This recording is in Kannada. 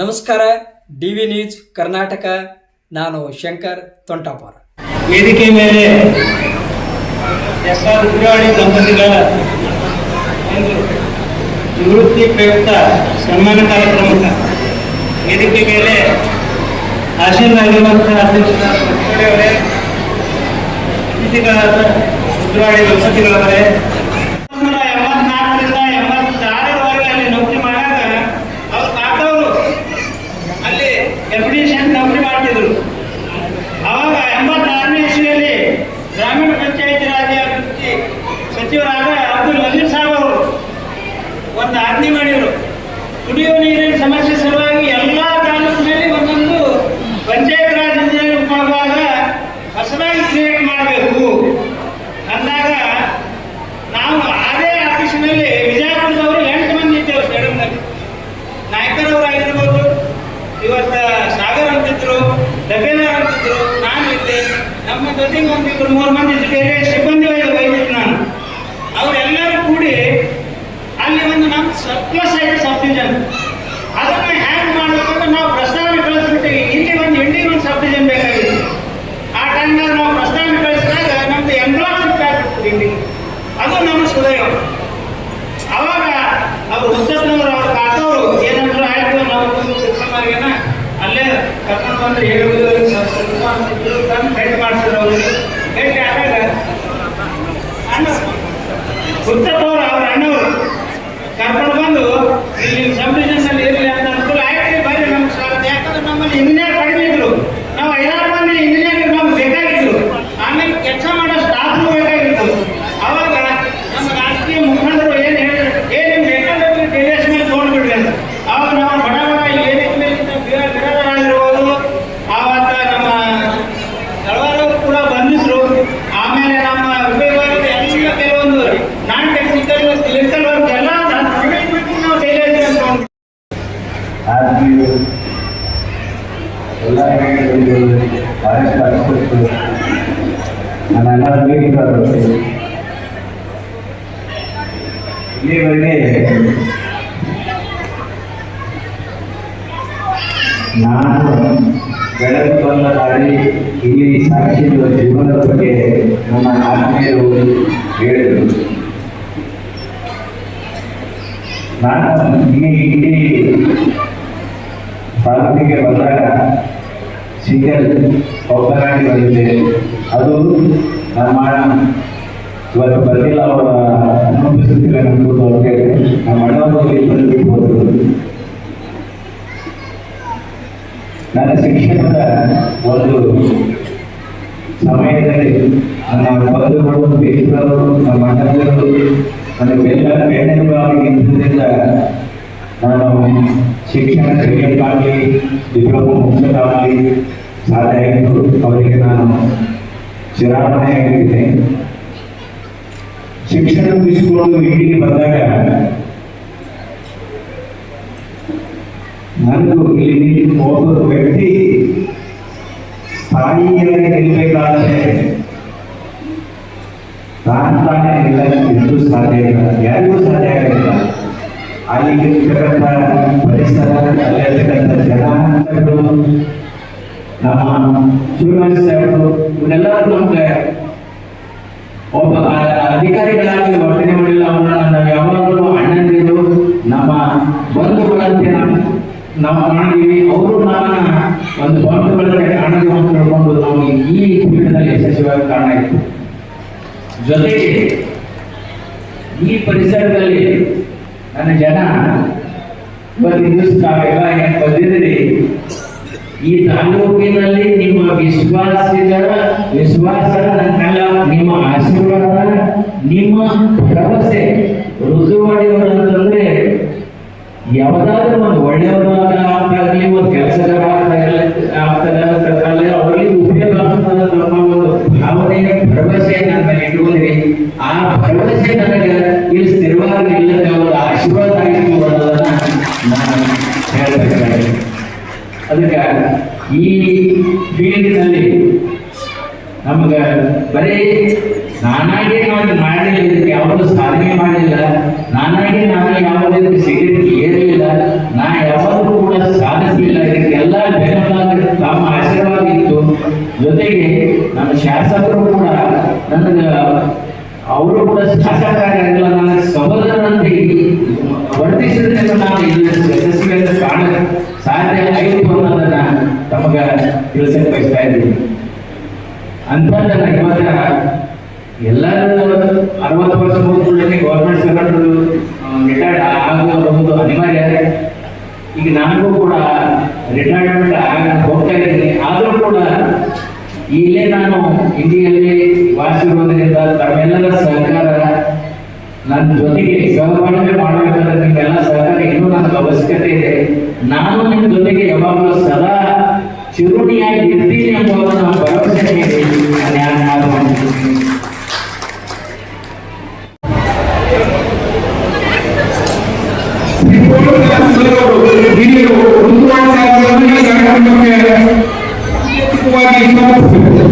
ನಮಸ್ಕಾರ ಡಿ ವಿ ನ್ಯೂಸ್ ಕರ್ನಾಟಕ. ನಾನು ಶಂಕರ್ ತೊಂಟಾಪುರ. ವೇದಿಕೆ ಮೇಲೆ ಎಸ್ ಆರ್ ದಂಪತಿಗಳ ನಿವೃತ್ತಿ ಪ್ರಯುಕ್ತ ಸನ್ಮಾನ ಕಾರ್ಯಕ್ರಮದ ವೇದಿಕೆ ಮೇಲೆ ಆಶೀರ್ವಾಗಿರುವಂತಹ ಅಧ್ಯಕ್ಷರಾದ ಅವರೇ, ಅತಿಥಿಗಳಾದ ಉಗ್ರಾಣಿ ದಂಪತಿಗಳವರೇ ಕರ್ಕೊಂಡು ಬಂದ್ರೆ ಹೇಳುವುದು ಸ್ವಲ್ಪ ಅಂತಿದ್ರು ತಂದು ಭೇಟಿ ಮಾಡ್ಸಿದ್ರು ಅವರು ಭೇಟಿ ಆದಾಗ ಅಣ್ಣ ಹುಚ್ಚಪ್ಪವರು ಸ್ನೇಹಿತರು ಇಲ್ಲಿವರೆಗೆ ನಾನು ಬೆಳಕು ಬಂದ ದಾರಿ ಇಲ್ಲಿ ಸಾಕಿರುವ ಜೀವನದ ಬಗ್ಗೆ ನನ್ನ ಆತ್ಮೀಯರು ಹೇಳಿದರು ನಾನು ಈ ಇಡೀ ತಾಲೂಕಿಗೆ ಬಂದಾಗ ಸಿಂಗಲ್ ಒಬ್ಬರಾಗಿ ಬಂದಿದೆ ಅದು ನಮ್ಮ ಇವತ್ತು ಬಂದಿಲ್ಲ ಅವರ ಅನುಭವಿಸುತ್ತಿಲ್ಲ ಅನ್ಬೋದು ಅವ್ರಿಗೆ ನಮ್ಮ ಅಣ್ಣವರು ಇಲ್ಲಿ ಬಂದ್ಬಿಟ್ಟು ನನ್ನ ಶಿಕ್ಷಣದ ಒಂದು ಸಮಯದಲ್ಲಿ ನನ್ನ ಬಂಧುಗಳು ಬೇಯಿಸಲು ನಮ್ಮ ಅಣ್ಣಗಳು ನನ್ನ ಬೆಲ್ಲ ಬೆಣ್ಣೆಗಳಾಗಿ ಇದ್ದುದರಿಂದ ನಾನು ಶಿಕ್ಷಣ ಕಲಿಯಕ್ಕಾಗಲಿ ಡಿಪ್ಲೊಮಾ ಮುಗಿಸೋಕ್ಕಾಗಲಿ ಸಾಧ್ಯ ಆಯಿತು ಅವರಿಗೆ ನಾನು ಚಿರಾವಣೆ ಆಗಿದ್ದೇನೆ ಶಿಕ್ಷಣ ಮುಗಿಸಿಕೊಂಡು ಇಲ್ಲಿಗೆ ಬಂದಾಗ ನನಗೂ ಇಲ್ಲಿ ನಿಂತಿದ್ದ ಒಬ್ಬ ವ್ಯಕ್ತಿ ಸ್ಥಾಯಿಯಾಗಿ ನಿಲ್ಲಬೇಕಾದರೆ ತಾನು ತಾನೇ ಇಲ್ಲ ಎಂದು ಸಾಧ್ಯ ಇಲ್ಲ ಯಾರಿಗೂ ಸಾಧ್ಯ ಆಗಲಿಲ್ಲ ಅಲ್ಲಿ ಇರ್ತಕ್ಕಂಥ ಪರಿಸರ ಅಲ್ಲಿರ್ತಕ್ಕಂಥ ಜನಾಂಗಗಳು ನಮ್ಮ ಶಿವರಾಜ್ ಸಾಹೇಬರು ಇವರೆಲ್ಲರೂ ನಮ್ಗೆ ಒಬ್ಬ ಅಧಿಕಾರಿಗಳಾಗಿ ವರ್ತನೆ ಮಾಡಿಲ್ಲ ಅವರನ್ನ. ನಾವು ಯಾವಾಗಲೂ ಅಣ್ಣಂದಿರು, ನಮ್ಮ ಬಂಧುಗಳಂತೆ ನಾವು ನಾವು ಕಾಣಿದೀವಿ ಅವರು ನಮ್ಮನ್ನ ಒಂದು ಬಂಧುಗಳಂತೆ ಕಾಣದೆ ಅಂತ ಹೇಳ್ಕೊಂಡು ನಾವು ಈ ಪೀಠದಲ್ಲಿ ಯಶಸ್ವಿಯಾಗಿ ಕಾರಣ ಇತ್ತು ಜೊತೆಗೆ ಈ ಪರಿಸರದಲ್ಲಿ ನನ್ನ ಜನ ಇವತ್ತಿನ ಬಂದಿದ್ದೀರಿ ಈ ತಾಲೂಕಿನಲ್ಲಿ ನಿಮ್ಮ ವಿಶ್ವಾಸಿಗರ ವಿಶ್ವಾಸ ನನ್ನಲ್ಲ ನಿಮ್ಮ ಆಶೀರ್ವಾದ ನಿಮ್ಮ ಭರವಸೆ. ರುಜುವಾಡಿಯವರು ಅಂತಂದ್ರೆ ಯಾವ್ದಾದ್ರು ಒಂದು ಒಳ್ಳೆಯವರಾಗ ಆಗ್ತಾಗಲಿ ಒಂದು ಕೆಲಸಗಾರ ಆಗ್ತಾಗಲಿ ಅವರಿಗೆ ಉಪಯೋಗ ಆಗ್ತದೆ ನಮ್ಮ ಒಂದು ಭಾವನೆ ಭರವಸೆ ಅದಕ್ಕೆ ಈ ಫೀಲ್ಡ್ನಲ್ಲಿ ನಮ್ಗೆ ಬರೀ ನಾನಾಗೆ ನಾನು ಮಾಡಿಲ್ಲ ಯಾವುದು ಸಾಧನೆ ಮಾಡಿಲ್ಲ. ನಾನಾಗೆ ನಾನು ಯಾವುದೇ ಸಿಗರೇಟ್ ಏರಲಿಲ್ಲ ನಾ ಯಾವಾಗಲೂ ಕೂಡ ಸಾಧಿಸಲಿಲ್ಲ ಇದಕ್ಕೆಲ್ಲ ಬೆಂಬಲ ತಮ್ಮ ಆಶೀರ್ವಾದ ಇತ್ತು ಜೊತೆಗೆ ನಮ್ಮ ಶಾಸಕರು ಕೂಡ ನನಗೆ, ಅವರು ಕೂಡ ಶಾಸಕರಾಗಿರಲಿಲ್ಲ ನನ್ನ ಸಹೋದರನಂತೆ ವರ್ತಿಸಿದ್ರೆ ನಾನು ಇಲ್ಲಿ ಅಂಥದ್ದನ್ನ ಇವಾಗ ಎಲ್ಲರೂ ಅರವತ್ತು ವರ್ಷ ಮುಗಿದ್ರೆ ಗೌರ್ಮೆಂಟ್ ಸೆಕ್ರೆಟರಿ ರಿಟೈರ್ಡ್ ಆಗೋದು ಅನಿವಾರ್ಯ ಈಗ ನನಗೂ ಕೂಡ ರಿಟೈರ್ಮೆಂಟ್ ಆಗ ಹೋಗ್ತಾ ಇದ್ದೀನಿ. ಆದರೂ ಕೂಡ ಇಲ್ಲೇ ನಾನು ಇಂಡಿಯಲ್ಲಿ ವಾಸಿರೋದ್ರಿಂದ ತಮ್ಮೆಲ್ಲರ ಸಹಕಾರ ನನ್ನ ಜೊತೆಗೆ ಸಹಬಾಳ್ವೆ ಮಾಡಬೇಕಾದ್ರೆ ನಿಮ್ಮೆಲ್ಲ ಸಹಕಾರ ಇನ್ನೂ ನನಗೆ ಅವಶ್ಯಕತೆ ಇದೆ. ನಾನು ನಿಮ್ಮ ಜೊತೆಗೆ ಯಾವಾಗಲೂ ಸದಾ ಚಿರುಣಿಯಾಗಿ ಇರ್ತೀನಿ ಎಂಬುದನ್ನು ಹಿರಿಯರು ಮುಂದುವರಿಸಿ ಕಾರ್ಯಕ್ರಮಕ್ಕೆ ಸಮರ್ಪಿಸಬೇಕು